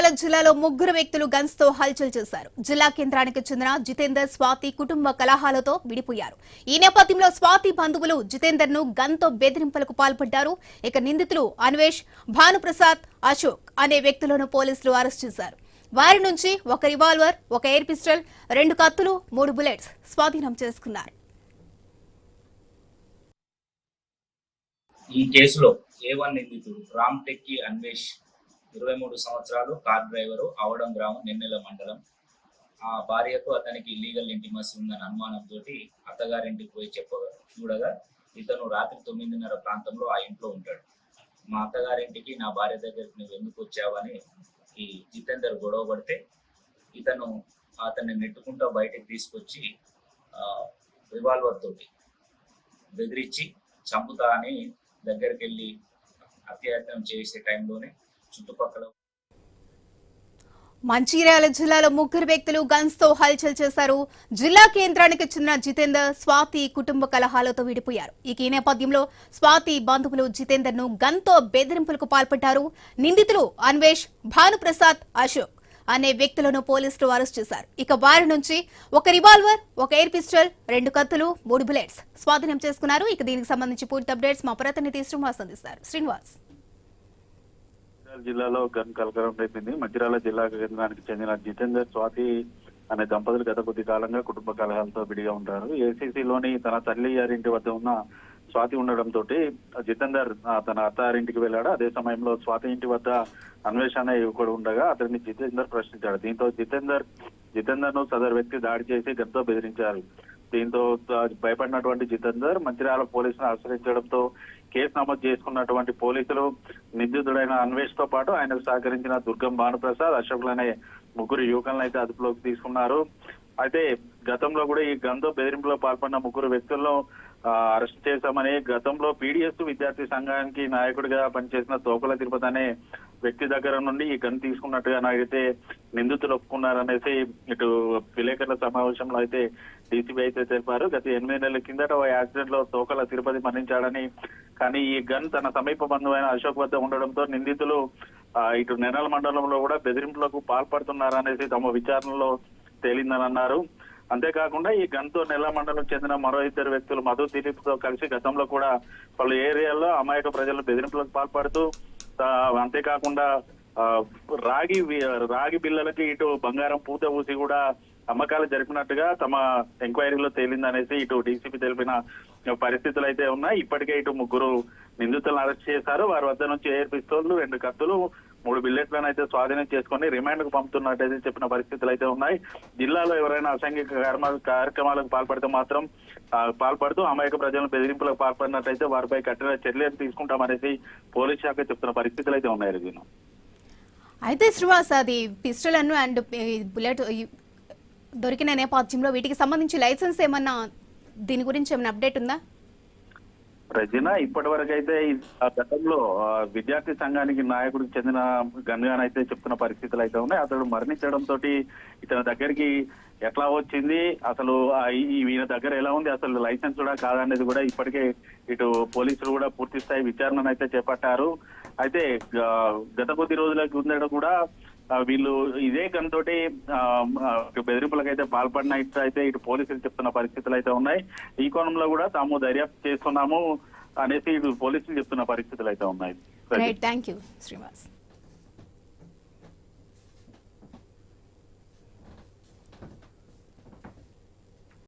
మంచిర్యాల జిల్లాలో ముగ్గురు వ్యక్తులు గన్స్తో హల్చల్ చేశారు. జిల్లా కేంద్రానికి చెందిన జితేందర్ స్వాతి కుటుంబ కలహాలతో విడిపోయారు. ఈ నేపథ్యంలో స్వాతి బంధువులు జితేందర్ను గన్తో బెదిరింపులకు పాల్పడ్డారు. ఇక నిందితులు అన్వేష్ భానుప్రసాద్ అశోక్ అనే వ్యక్తులను పోలీసులు అరెస్ట్ చేశారు. వారి నుంచి ఒక రివాల్వర్ ఒక ఎయిర్ పిస్టల్ రెండు కత్తులు మూడు బుల్లెట్స్ స్వాధీనం చేసుకున్నారు. ఈ కేసులో ఏ వన్ నిందితుడు? రామ్ టెక్కి అన్వేష్ ఇరవై మూడు సంవత్సరాలు కార్ డ్రైవరు అవడం గ్రామం నిన్నెల మండలం. ఆ భార్యకు అతనికి లీగల్ ఇంటిమసీ ఉందని అనుమానంతో అత్తగారింటికి పోయి చెప్పగా చూడగా ఇతను రాత్రి తొమ్మిదిన్నర ప్రాంతంలో ఆ ఇంట్లో ఉంటాడు. మా అత్తగారింటికి నా భార్య దగ్గరికి నువ్వు ఎందుకు వచ్చావని ఈ జితేందర్ గొడవ పడితే ఇతను అతన్ని నెట్టుకుంటూ బయటకు తీసుకొచ్చి రివాల్వర్ తోటి బెదిరించి చంపుతా అని దగ్గరికి వెళ్ళి అత్యాయత్నం చేసే టైంలోనే చుట్టుపక్కల. మంచిర్యాల జిల్లాలో ముగ్గురు వ్యక్తులు గన్స్తో హల్చల్ చేశారు. జిల్లా కేంద్రానికి చెందిన జితేందర్ స్వాతి కుటుంబ కలహాలతో విడిపోయారు. ఇక ఈ నేపథ్యంలో స్వాతి బంధువులు జితేందర్ను గన్తో బెదిరింపులకు పాల్పడ్డారు. నిందితులు అన్వేష్ భానుప్రసాద్ అశోక్ అనే వ్యక్తులను పోలీసులు అరెస్ట్ చేశారు. ఇక వారి నుంచి ఒక రివాల్వర్ ఒక ఎయిర్ పిస్టల్ రెండు కత్తులు మూడు బుల్లెట్స్ స్వాధీనం చేసుకున్నారు. ఇక దీనికి సంబంధించి పూర్తి అప్డేట్స్ మా ప్రతినిధి శ్రీనివాస్ అందిస్తారు. శ్రీనివాస్. జిల్లాలో గన్ కలకలం రేపింది. మంచిర్యాల జిల్లా కేంద్రానికి చెందిన జితేందర్ స్వాతి అనే దంపతులు గత కొద్ది కాలంగా కుటుంబ కలహాలతో విడిగా ఉంటారు. ఏసీసీలోని తన తల్లి గారింటి వద్ద ఉన్న స్వాతి ఉండడంతో జితేందర్ తన అత్తారింటికి వెళ్ళాడు. అదే సమయంలో స్వాతి ఇంటి వద్ద అన్వేషణ అనే యువకుడు ఉండగా అతన్ని జితేందర్ ప్రశ్నించాడు. దీంతో జితేందర్ జితేందర్ను సదరు వ్యక్తి దాడి చేసి గన్తో బెదిరించారు. దీంతో భయపడినటువంటి జితేందర్ మంచిర్యాల పోలీసులను ఆశ్రయించడంతో కేసు నమోదు చేసుకున్నటువంటి పోలీసులు నిందితుడైన అన్వేష్తో పాటు ఆయనకు సహకరించిన దుర్గం భానుప్రసాద్ అశోక్ అనే ముగ్గురు యువకులను అయితే అదుపులోకి తీసుకున్నారు. అయితే గతంలో కూడా ఈ గంతో బెదిరింపులో పాల్పడిన ముగ్గురు వ్యక్తులను అరెస్ట్ చేశామని గతంలో పీడిఎస్ విద్యార్థి సంఘానికి నాయకుడిగా పనిచేసిన తోకల తిరుపతి అనే వ్యక్తి దగ్గర నుండి ఈ గన్ తీసుకున్నట్టుగా నాకైతే నిందితులు ఒప్పుకున్నారనేసి ఇటు విలేకరుల సమావేశంలో అయితే డీసీబీ అయితే తెలిపారు. గత ఎనిమిది నెలల కిందట ఓ యాక్సిడెంట్లో తోకల తిరుపతి మరణించాడని కానీ ఈ గన్ తన సమీప బంధువైన అశోక్ వద్ద ఉండడంతో నిందితులు ఇటు నెరల మండలంలో కూడా బెదిరింపులకు పాల్పడుతున్నారనేసి తమ విచారణలో తేలిందని అన్నారు అంతేకాకుండా ఈ గన్తో నెల మండలం చెందిన మరో ఇద్దరు వ్యక్తులు మధు దిలీప్తో కలిసి గతంలో కూడా పలు ఏరియాల్లో అమాయక ప్రజలు బెదిరింపులకు పాల్పడుతూ అంతేకాకుండా రాగి రాగి బిల్లలకి ఇటు బంగారం పూత ఊసి కూడా అమ్మకాలు జరిపినట్టుగా తమ ఎంక్వైరీలో తేలిందనేసి ఇటు డీసీపీ తెలిపిన పరిస్థితులు అయితే ఉన్నాయి. ఇప్పటికే ఇటు ముగ్గురు నిందితులను అరెస్ట్ చేశారు. వారి వద్ద నుంచి ఎయిర్ పిస్తోళ్ళు రెండు కత్తులు మూడు బిల్లెట్లను అయితే స్వాధీనం చేసుకొని రిమాండ్కు పంపుతున్నట్టయితే చెప్పిన పరిస్థితులు అయితే ఉన్నాయి. జిల్లాలో ఎవరైనా అసాంఘిక కార్యక్రమాలకు పాల్పడితే మాత్రం పాల్పడుతూ అమాయక ప్రజలను బెదిరింపులకు పాల్పడినట్టయితే వారిపై కఠిన చర్యలు తీసుకుంటామనేసి పోలీస్ శాఖ చెప్తున్న పరిస్థితులు అయితే ఉన్నాయి రిజీనా అయితే శ్రీవాస్ అది పిస్టల్ అను అండ్ బుల్లెట్ దొరికిన నేపథ్యంలో వీటికి సంబంధించి లైసెన్స్ ఏమన్నా దీని గురించి ఏమైనా అప్డేట్ ఉందా? రజీనా ఇప్పటి వరకు అయితే ఆ గతంలో విద్యార్థి సంఘానికి నాయకుడికి చెందిన గన్గాన్ అయితే చెప్తున్న పరిస్థితులు అయితే ఉన్నాయి. అతడు మరణించడం తోటి ఇతని దగ్గరికి ఎట్లా వచ్చింది? అసలు ఈ- ఈయన దగ్గర ఎలా ఉంది? అసలు లైసెన్స్ కూడా కాదనేది కూడా ఇప్పటికే ఇటు పోలీసులు కూడా పూర్తి స్థాయి విచారణను అయితే చేపట్టారు. అయితే గత కొద్ది రోజులకు ఉందడం కూడా వీళ్ళు ఇదే గన్తోటి ఆ, ఆ, బెదిరింపులకైతే పాల్పడినట్టు అయితే ఇటు పోలీసులు చెప్తున్న పరిస్థితులు అయితే ఉన్నాయి. ఈ కోణంలో కూడా తాము దర్యాప్తు చేస్తున్నాము అనేసి ఇటు పోలీసులు చెప్తున్న పరిస్థితులు అయితే ఉన్నాయి. Thank you Srinivas